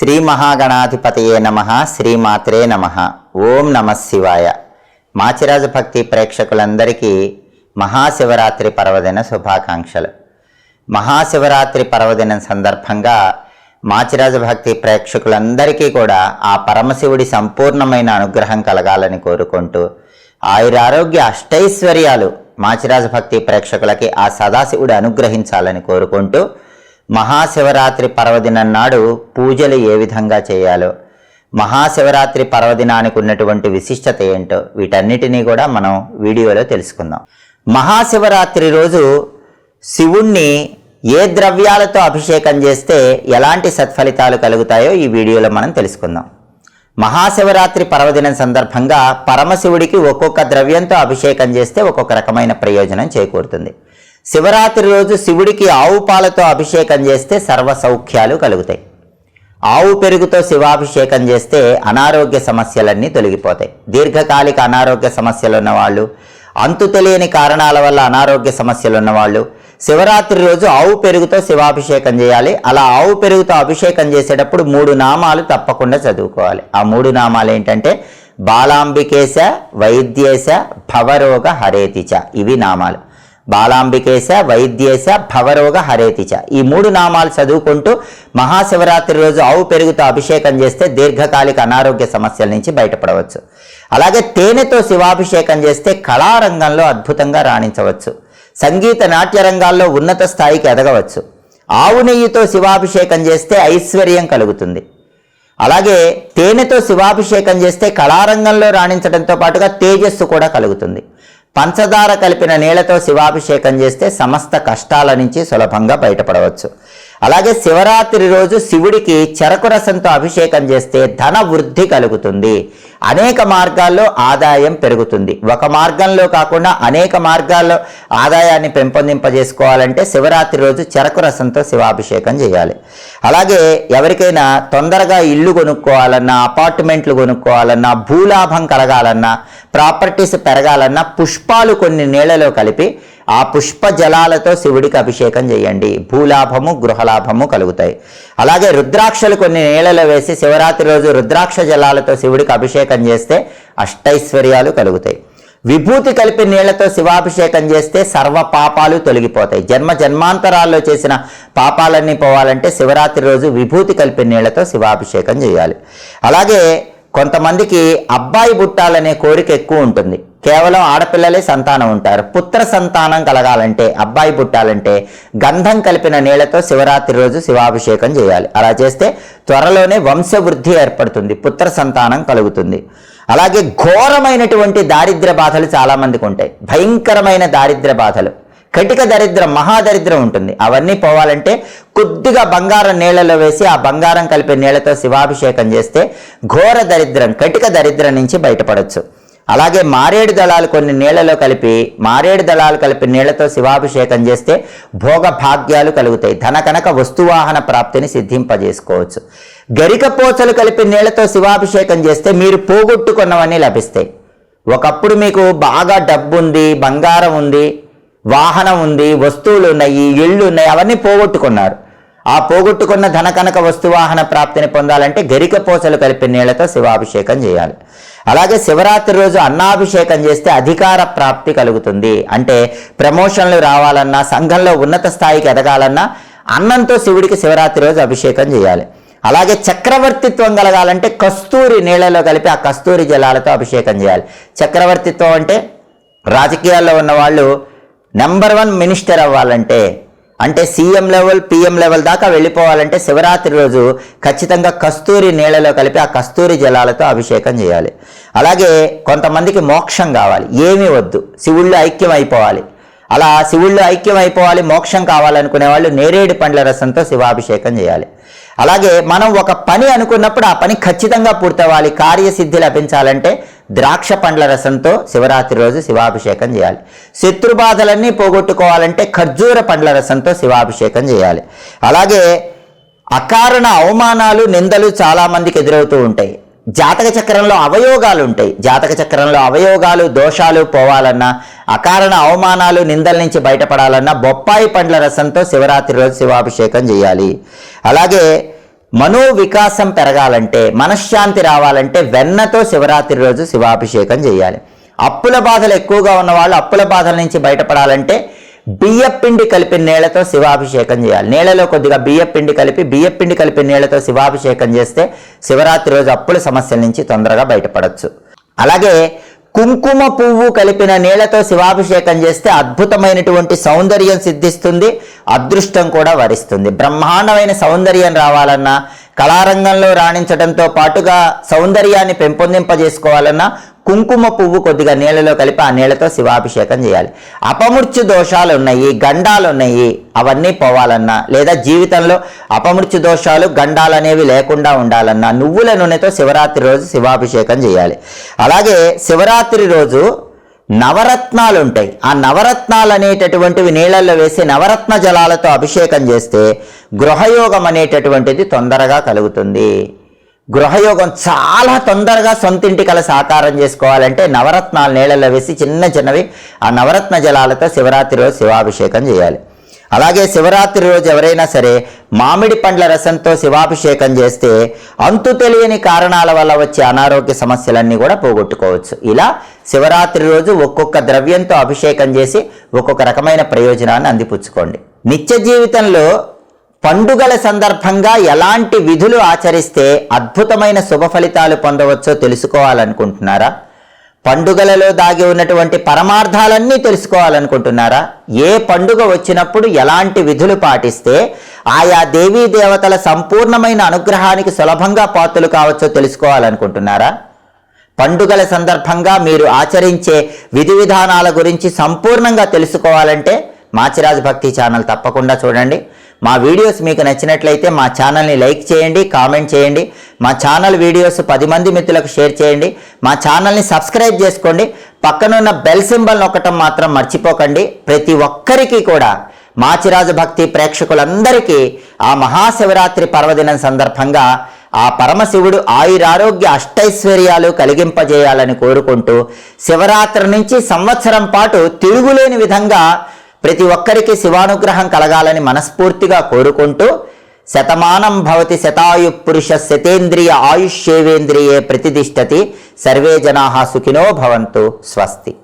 శ్రీ మహాగణాధిపతయే నమ శ్రీమాత్రే నమ. ఓం నమ శివాయ. మాచిరాజు భక్తి ప్రేక్షకులందరికీ మహాశివరాత్రి పర్వదిన శుభాకాంక్షలు. మహాశివరాత్రి పర్వదినం సందర్భంగా మాచిరాజు భక్తి ప్రేక్షకులందరికీ కూడా ఆ పరమశివుడి సంపూర్ణమైన అనుగ్రహం కలగాలని కోరుకుంటూ ఆయురారోగ్య అష్టైశ్వర్యాలు మాచిరాజు భక్తి ప్రేక్షకులకి ఆ సదాశివుడు అనుగ్రహించాలని కోరుకుంటూ మహాశివరాత్రి పర్వదినం నాడు పూజలు ఏ విధంగా చేయాలో. మహాశివరాత్రి పర్వదినానికి ఉన్నటువంటి విశిష్టత ఏంటో వీటన్నిటినీ కూడా మనం వీడియోలో తెలుసుకుందాం. మహాశివరాత్రి రోజు శివుణ్ణి ఏ ద్రవ్యాలతో అభిషేకం చేస్తే ఎలాంటి సత్ఫలితాలు కలుగుతాయో ఈ వీడియోలో మనం తెలుసుకుందాం. మహాశివరాత్రి పర్వదినం సందర్భంగా పరమశివుడికి ఒక్కొక్క ద్రవ్యంతో అభిషేకం చేస్తే ఒక్కొక్క రకమైన ప్రయోజనం చేకూరుతుంది. శివరాత్రి రోజు శివుడికి ఆవు పాలతో అభిషేకం చేస్తే సర్వ సౌఖ్యాలు కలుగుతాయి. ఆవు పెరుగుతో శివాభిషేకం చేస్తే అనారోగ్య సమస్యలన్నీ తొలగిపోతాయి. దీర్ఘకాలిక అనారోగ్య సమస్యలు ఉన్నవాళ్ళు అంతు తెలియని కారణాల వల్ల అనారోగ్య సమస్యలు ఉన్నవాళ్ళు శివరాత్రి రోజు ఆవు పెరుగుతో శివాభిషేకం చేయాలి. అలా ఆవు పెరుగుతో అభిషేకం చేసేటప్పుడు మూడు నామాలు తప్పకుండా చదువుకోవాలి. ఆ మూడు నామాలు ఏంటంటే బాలాంబికేశ వైద్యేశ భవరోగ హరేతిచ ఇవి నామాలు. బాలాంబికేశ వైద్యేశ భవరోగ హరేతిచ ఈ మూడు నామాలు చదువుకుంటూ మహాశివరాత్రి రోజు ఆవు పెరుగుతో అభిషేకం చేస్తే దీర్ఘకాలిక అనారోగ్య సమస్యల నుంచి బయటపడవచ్చు. అలాగే తేనెతో శివాభిషేకం చేస్తే కళారంగంలో అద్భుతంగా రాణించవచ్చు. సంగీత నాట్య రంగాల్లో ఉన్నత స్థాయికి ఎదగవచ్చు. ఆవు నెయ్యితో శివాభిషేకం చేస్తే ఐశ్వర్యం కలుగుతుంది. అలాగే తేనెతో శివాభిషేకం చేస్తే కళారంగంలో రాణించడంతో పాటుగా తేజస్సు కూడా కలుగుతుంది. పంచదార కలిపిన నీళ్ళతో శివాభిషేకం చేస్తే సమస్త కష్టాల నుంచి సులభంగా బయటపడవచ్చు. అలాగే శివరాత్రి రోజు శివుడికి చెరకు రసంతో అభిషేకం చేస్తే ధన వృద్ధి కలుగుతుంది. అనేక మార్గాల్లో ఆదాయం పెరుగుతుంది. ఒక మార్గంలో కాకుండా అనేక మార్గాల్లో ఆదాయాన్ని పెంపొందింపజేసుకోవాలంటే శివరాత్రి రోజు చెరకు రసంతో శివాభిషేకం చేయాలి. అలాగే ఎవరికైనా తొందరగా ఇల్లు కొనుక్కోవాలన్నా అపార్ట్మెంట్లు కొనుక్కోవాలన్నా భూలాభం కలగాలన్నా ప్రాపర్టీస్ పెరగాలన్నా పుష్పాలు కొన్ని నీళ్ళలో కలిపి ఆ పుష్ప జలాలతో శివుడికి అభిషేకం చేయండి. భూలాభము గృహలాభము కలుగుతాయి. అలాగే రుద్రాక్షలు కొన్ని నీళ్ళలో వేసి శివరాత్రి రోజు రుద్రాక్ష జలాలతో శివుడికి అభిషేకం చేస్తే అష్టైశ్వర్యాలు కలుగుతాయి. విభూతి కలిపి నీళ్ళతో శివాభిషేకం చేస్తే సర్వ పాపాలు తొలగిపోతాయి. జన్మ జన్మాంతరాల్లో చేసిన పాపాలన్నీ పోవాలంటే శివరాత్రి రోజు విభూతి కలిపి నీళ్ళతో శివాభిషేకం చేయాలి. అలాగే కొంతమందికి అబ్బాయి పుట్టాలనే కోరిక ఎక్కువ ఉంటుంది. కేవలం ఆడపిల్లలే సంతానం ఉంటారు. పుత్ర సంతానం కలగాలంటే అబ్బాయి పుట్టాలంటే గంధం కలిపిన నీళ్ళతో శివరాత్రి రోజు శివాభిషేకం చేయాలి. అలా చేస్తే త్వరలోనే వంశవృద్ధి ఏర్పడుతుంది పుత్ర సంతానం కలుగుతుంది. అలాగే ఘోరమైనటువంటి దారిద్ర్య బాధలు చాలామందికి ఉంటాయి. భయంకరమైన దారిద్ర్య బాధలు. కటిక దరిద్రం మహాదరిద్రం ఉంటుంది. అవన్నీ పోవాలంటే కొద్దిగా బంగారం నీళ్ళలో వేసి ఆ బంగారం కలిపే నీళ్ళతో శివాభిషేకం చేస్తే ఘోర దరిద్రం కటిక దరిద్రం నుంచి బయటపడవచ్చు అలాగే మారేడు దళాలు కొన్ని నీళ్ళలో కలిపి మారేడు దళాలు కలిపి నీళ్ళతో శివాభిషేకం చేస్తే భోగ భాగ్యాలు కలుగుతాయి. ధన కనుక వస్తువాహన ప్రాప్తిని సిద్ధింపజేసుకోవచ్చు. గరిక పోచలు కలిపి నీళ్ళతో శివాభిషేకం చేస్తే మీరు పోగొట్టుకున్నవన్నీ లభిస్తాయి. ఒకప్పుడు మీకు బాగా డబ్బు ఉంది బంగారం ఉంది వాహనం ఉంది వస్తువులు ఉన్నాయి ఇళ్ళు ఉన్నాయి అవన్నీ పోగొట్టుకున్నారు. ఆ పోగొట్టుకున్న ధన కనక వస్తువాహన ప్రాప్తిని పొందాలంటే గరిక పోసలు కలిపి నీళ్ళతో శివాభిషేకం చేయాలి. అలాగే శివరాత్రి రోజు అన్నాభిషేకం చేస్తే అధికార ప్రాప్తి కలుగుతుంది. అంటే ప్రమోషన్లు రావాలన్నా సంఘంలో ఉన్నత స్థాయికి ఎదగాలన్నా అన్నంతో శివుడికి శివరాత్రి రోజు అభిషేకం చేయాలి. అలాగే చక్రవర్తిత్వం కలగాలంటే కస్తూరి నీళ్ళలో కలిపి ఆ కస్తూరి జలాలతో అభిషేకం చేయాలి. చక్రవర్తిత్వం అంటే రాజకీయాల్లో ఉన్న వాళ్ళు నెంబర్ వన్ మినిస్టర్ అవ్వాలంటే అంటే సీఎం లెవెల్ పిఎం లెవెల్ దాకా వెళ్ళిపోవాలంటే శివరాత్రి రోజు ఖచ్చితంగా కస్తూరి నీళ్ళలో కలిపి ఆ కస్తూరి జలాలతో అభిషేకం చేయాలి. అలాగే కొంతమందికి మోక్షం కావాలి. ఏమీ వద్దు. శివుళ్ళు ఐక్యం అయిపోవాలి అలా శివుళ్ళు ఐక్యం అయిపోవాలి మోక్షం కావాలనుకునే వాళ్ళు నేరేడు పండ్ల రసంతో శివాభిషేకం చేయాలి. అలాగే మనం ఒక పని అనుకున్నప్పుడు ఆ పని ఖచ్చితంగా పూర్తవ్వాలి. కార్యసిద్ధి లభించాలంటే ద్రాక్ష పండ్ల రసంతో శివరాత్రి రోజు శివాభిషేకం చేయాలి. శత్రుబాధలన్నీ పోగొట్టుకోవాలంటే ఖర్జూర పండ్ల రసంతో శివాభిషేకం చేయాలి. అలాగే అకారణ అవమానాలు నిందలు చాలామందికి ఎదురవుతూ ఉంటాయి. జాతక చక్రంలో అవయోగాలు ఉంటాయి. జాతక చక్రంలో అవయోగాలు దోషాలు పోవాలన్నా అకారణ అవమానాలు నిందల నుంచి బయటపడాలన్నా బొప్పాయి పండ్ల రసంతో శివరాత్రి రోజు శివాభిషేకం చేయాలి. అలాగే మనోవికాసం పెరగాలంటే మనశ్శాంతి రావాలంటే వెన్నతో శివరాత్రి రోజు శివాభిషేకం చేయాలి. అప్పుల బాధలు ఎక్కువగా ఉన్న వాళ్ళు అప్పుల బాధల నుంచి బయటపడాలంటే బియ్యపిండి కలిపిన నీళ్ళతో శివాభిషేకం చేయాలి. నీళ్ళలో కొద్దిగా బియ్యపిండి కలిపి బియ్యపిండి కలిపిన నీళ్ళతో శివాభిషేకం చేస్తే శివరాత్రి రోజు అప్పుల సమస్యల నుంచి తొందరగా బయటపడవచ్చు అలాగే కుంకుమ పువ్వు కలిపిన నీళ్ళతో శివాభిషేకం చేస్తే అద్భుతమైనటువంటి సౌందర్యం సిద్ధిస్తుంది అదృష్టం కూడా వరిస్తుంది. బ్రహ్మాండమైన సౌందర్యం రావాలన్నా కళారంగంలో రాణించడంతో పాటుగా సౌందర్యాన్ని పెంపొందింపజేసుకోవాలన్నా కుంకుమ పువ్వు కొద్దిగా నీళ్ళలో కలిపి ఆ నీళ్ళతో శివాభిషేకం చేయాలి. అపమృత్యు దోషాలు ఉన్నాయి గండాలు ఉన్నాయి అవన్నీ పోవాలన్నా లేదా జీవితంలో అపమృత్యు దోషాలు గండాలు అనేవి లేకుండా ఉండాలన్నా నువ్వుల నూనెతో శివరాత్రి రోజు శివాభిషేకం చేయాలి. అలాగే శివరాత్రి రోజు నవరత్నాలు ఉంటాయి ఆ నవరత్నాలు అనేటటువంటివి నీళ్ళల్లో వేసి నవరత్న జలాలతో అభిషేకం చేస్తే గృహయోగం అనేటటువంటిది తొందరగా కలుగుతుంది. గృహయోగం చాలా తొందరగా సొంతింటి కల సాకారం చేసుకోవాలంటే నవరత్నాలు నీళ్ళల్లో వేసి చిన్న చిన్నవి ఆ నవరత్న జలాలతో శివరాత్రి రోజు శివాభిషేకం చేయాలి. అలాగే శివరాత్రి రోజు ఎవరైనా సరే మామిడి పండ్ల రసంతో శివాభిషేకం చేస్తే అంతు తెలియని కారణాల వల్ల వచ్చే అనారోగ్య సమస్యలన్నీ కూడా పోగొట్టుకోవచ్చు. ఇలా శివరాత్రి రోజు ఒక్కొక్క ద్రవ్యంతో అభిషేకం చేసి ఒక్కొక్క రకమైన ప్రయోజనాన్ని అందిపుచ్చుకోండి. నిత్య జీవితంలో పండుగల సందర్భంగా ఎలాంటి విధులు ఆచరిస్తే అద్భుతమైన శుభ ఫలితాలు పొందవచ్చో తెలుసుకోవాలనుకుంటున్నారా? పండుగలలో దాగి ఉన్నటువంటి పరమార్థాలన్నీ తెలుసుకోవాలనుకుంటున్నారా? ఏ పండుగ వచ్చినప్పుడు ఎలాంటి విధులు పాటిస్తే ఆయా దేవీ దేవతల సంపూర్ణమైన అనుగ్రహానికి సులభంగా పాత్రలు కావచ్చో తెలుసుకోవాలనుకుంటున్నారా? పండుగల సందర్భంగా మీరు ఆచరించే విధి విధానాల గురించి సంపూర్ణంగా తెలుసుకోవాలంటే మాచిరాజు భక్తి ఛానల్ తప్పకుండా చూడండి. మా వీడియోస్ మీకు నచ్చినట్లయితే మా ఛానల్ని లైక్ చేయండి కామెంట్ చేయండి. మా ఛానల్ వీడియోస్ పది మంది మిత్రులకు షేర్ చేయండి. మా ఛానల్ని సబ్స్క్రైబ్ చేసుకోండి. పక్కనున్న బెల్ సింబల్ నొక్కటం మాత్రం మర్చిపోకండి. ప్రతి ఒక్కరికి కూడా మాచిరాజు భక్తి ప్రేక్షకులందరికీ ఆ మహాశివరాత్రి పర్వదినం సందర్భంగా ఆ పరమశివుడు ఆయురారోగ్య అష్టైశ్వర్యాలు కలిగింపజేయాలని కోరుకుంటూ శివరాత్రి నుంచి సంవత్సరం పాటు తిరుగులేని విధంగా ప్రతి ఒక్కరికి శివానుగ్రహం కలగాలని మనస్ఫూర్తిగా కోరుకుంటూ శతమానం భవతి శతాయు పురుష శతేంద్రియ ఆయుష్యేవేంద్రియే ప్రతిష్టతి. సర్వే జనా సుఖినో భవంతు. స్వస్తి.